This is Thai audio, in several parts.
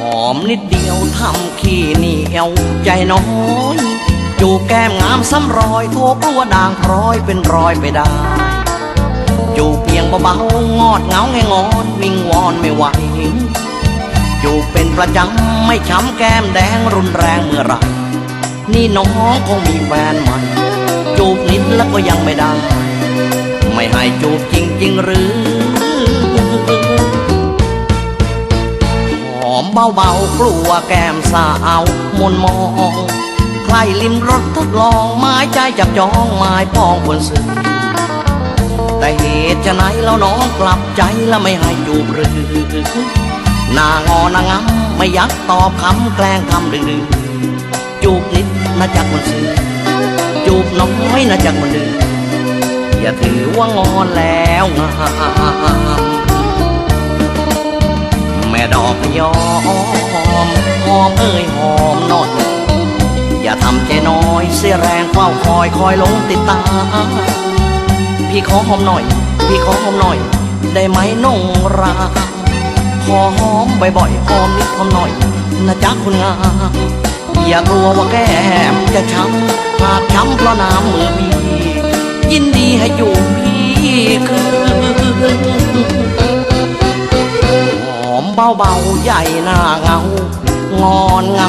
หอมนิดเดียวทำขี้เหนียวใจน้อย จูบแก้มงามซ้ำรอยโทกลัวด่างพร้อยเป็นรอยไปได้จูบเพียงเบาๆงอดเงาแงงอนวิงวอนไม่ไหวจูบเป็นประจำไม่ช้ำแก้มแดงรุนแรงเมื่อไรนี่น้องคงมีแฟนใหม่จูบนิดแล้วก็ยังไม่ได้ ไม่ให้จูบจริงๆหรือหอมเบาๆกลัวแก้มสาวมนมอง ใครลิมรสทดลองไม้ใจจับจองไม้ปองคนสื่อแต่เหตุจะไหนแล้วน้องกลับใจแล้วไม่ให้จูบหรือหน้างอนางงำไม่ยักตอบคำแกล้งทำดื้อจูบนิดนะจักมันสื่อจูบน้อยนะจักมันดื้ออย่าถือว่างอนแล้วงามแม่ดอกยอมหอมเอ้ยหอมนอย อย่าทำใจน้อย เสียแรงเฝ้าคอยคอยหลงติดตาม พี่ขอหอมหน่อย พี่ขอหอมหน่อย ได้ไหมน้องราขอหอมบ่อยๆหอมนิดหอมหน่อยนะจ๊ะคุณงามอย่ากลัวว่าแก้มจะช้ำหากช้ำเพราะน้ำมือพี่ ยินดีให้อยู่พี่คือหอมเบาๆใหญ่หน้าเงางอนงา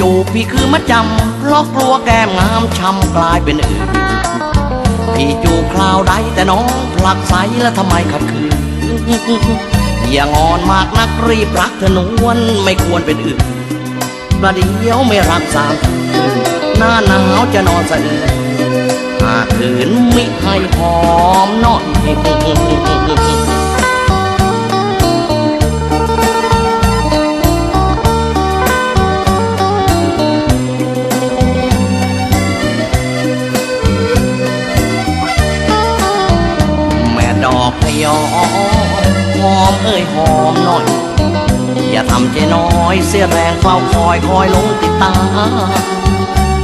จูบพี่คือมัดจำเพราะกลัวแก้มงามช้ำกลายเป็นอื่น พี่จูบคราวใดแต่น้องผลักใสแล้วทำไมขัดขืนอย่างอนมากนักรีบรักเธอนวลไม่ควรเป็นอื่นประเดี๋ยวไม่รักสามหน้าหนาวจะนอนสะอื้นหากคืนมิให้หอมหน่อย พยอมหอมเอ้ยหอมหน่อย อย่าทำใจน้อยเสียแรงเฝ้าคอยคอยหลงติดตา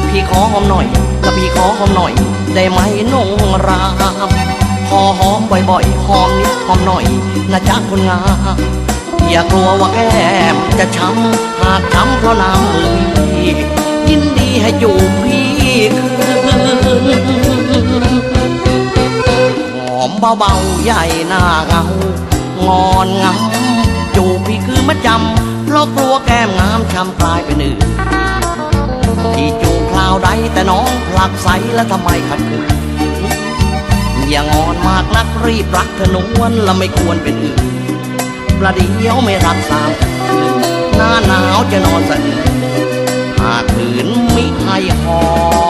พี่ขอหอมหน่อยกับพี่ขอหอมหน่อย ได้ไหมนงรามขอหอมบ่อยๆหอมนิดหอมหน่อยนะจ๊ะคนงามอย่ากลัวว่าแก้มจะช้ำหากช้ำเพราะน้ำ เบาๆ ใหญ่หน้าเงางอนงำจูบพี่คือมัดจำเพราะกลัวแก้มงามช้ำกลายเป็นอื่นที่จูบคราวใดแต่น้องผลักใสแล้วทำไมขัดขืนอย่างอนมากนักรีบรักเธอนวลและไม่ควรเป็นอื่นประเดี๋ยวไม่รักสามหน้าหนาวจะนอนสะอื้นหากขืนมิให้หอมหอย